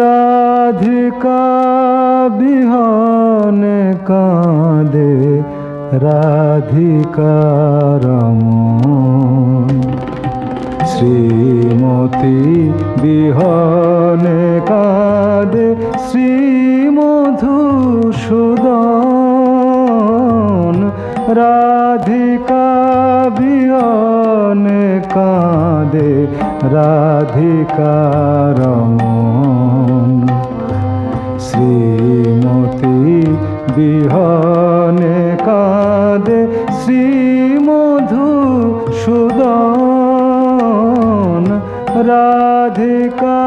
রাধিকা বিহনে কাঁদে রাধিকার মন শ্রীমতী বিহনে কাঁদে শ্রীমধুসূদন। রাধিকা বিহনে কাঁদে রাধিকার কাঁদে শ্রীমধু সুদন রাধিকা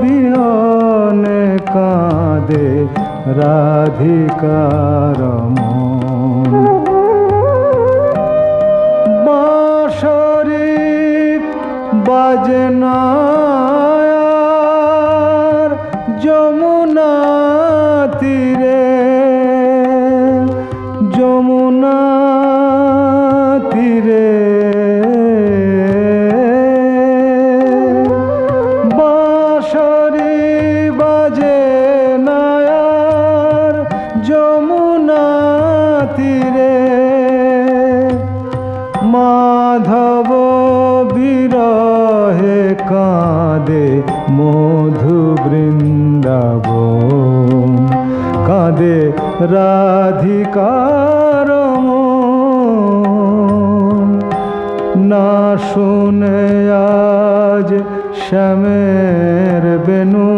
বিহনে কাঁদে রাধিকার মন বাঁশরি বাজে না যমুনা তীরে যমুনা মধু বৃন্দাবন। কাঁদে রাধিকার না শুনে আজ শ্যামের বেনু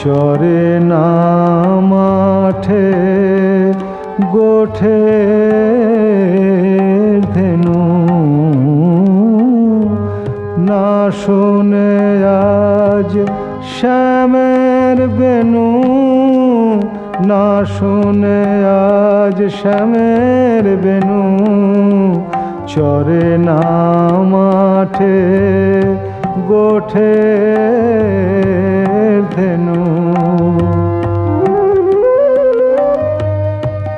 চরে না মাঠে গোঠে ধেনু। না শুনে আজ শ্যামের বেনু না শুনে আজ শ্যামের বেনু চরে না মাঠে গোঠে ধেনু।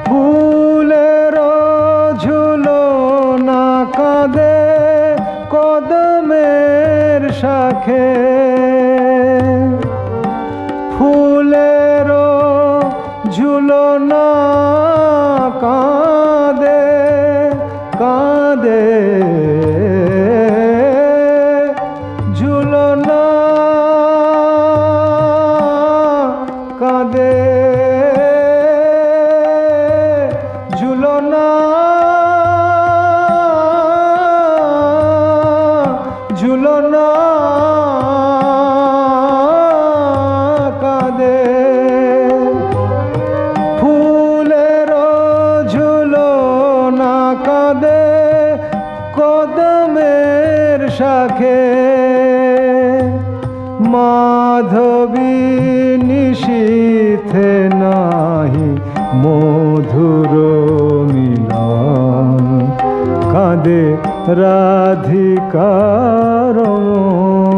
ফুলের ঝুলো না কাঁদে কদমের শাখে ঝুলো কাঁদে। ফুলের না কাঁদে মাধবী মিলন কাঁদে রাধিকার মন।